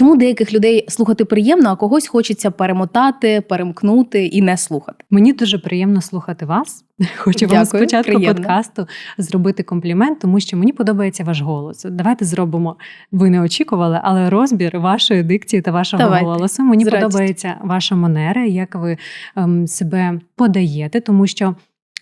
Чому деяких людей слухати приємно, а когось хочеться перемотати, перемкнути і не слухати? Мені дуже приємно слухати вас. Хочу вам спочатку приємно. подкасту зробити комплімент, тому що мені подобається ваш голос. Давайте зробимо. Ви не очікували, але розбір вашої дикції та вашого Давайте. голосу. Мені З радістю. подобається ваша манера, як ви ем, себе подаєте, тому що.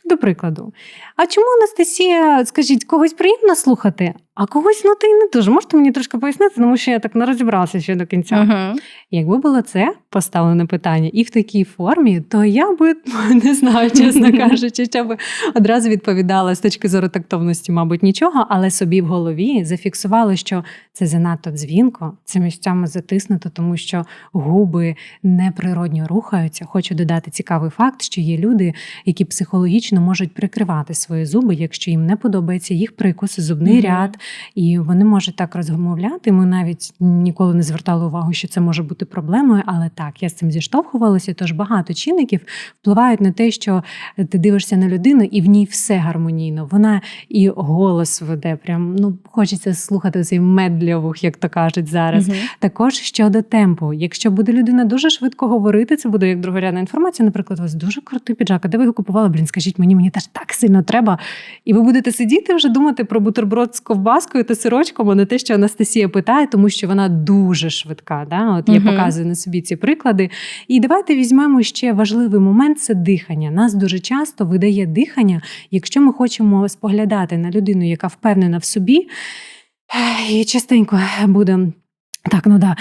До прикладу, а чому Анастасія, скажіть, когось приємно слухати, а когось ну ти й не дуже. Можете мені трошки пояснити, тому що я так не розібралася ще до кінця. Угу. Якби було це поставлене питання і в такій формі, то я би не знаю, чесно кажучи, що би одразу відповідала з точки зору тактовності, мабуть, нічого, але собі в голові зафіксували, що це занадто дзвінко, це місцями затиснуто, тому що губи неприродньо рухаються. Хочу додати цікавий факт, що є люди, які психологічно можуть прикривати свої зуби, якщо їм не подобається їх прикус, зубний Мгм. ряд, і вони можуть так розмовляти. Ми навіть ніколи не звертали увагу, що це може бути проблемою, але так, я з цим зіштовхувалася. Тож багато чинників впливають на те, що ти дивишся на людину, і в ній все гармонійно. Вона і голос веде. Прям ну хочеться слухати цей мед для вух, як то кажуть зараз. Також щодо темпу, якщо буде людина дуже швидко говорити, це буде як другорядна інформація. Наприклад, у вас дуже крутий піджак, а де ви його купували? Блін, скажіть мені, мені теж так сильно треба. І ви будете сидіти вже думати про бутерброд з ковбаскою та сирочком, а не те, що Анастасія питає, тому що вона дуже швидка. Да? От я Мгм. показую на собі ці приклади. І давайте візьмемо ще важливий момент це дихання. Нас дуже часто видає дихання, якщо ми хочемо споглядати на людину, яка впевнена в собі, і частенько буде. Так, ну да,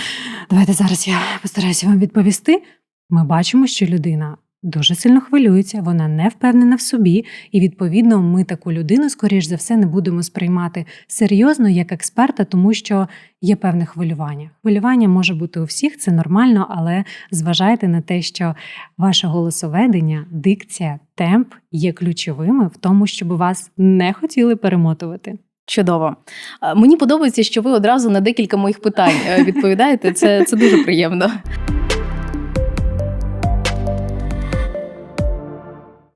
давайте зараз я постараюся вам відповісти. Ми бачимо, що людина дуже сильно хвилюється, вона не впевнена в собі, і відповідно ми таку людину, скоріш за все, не будемо сприймати серйозно як експерта, тому що є певне хвилювання. Хвилювання може бути у всіх, це нормально, але зважайте на те, що ваше голосоведення, дикція, темп є ключовими в тому, щоб вас не хотіли перемотувати. Чудово. Мені подобається, що ви одразу на декілька моїх питань е, відповідаєте. Це, це дуже приємно.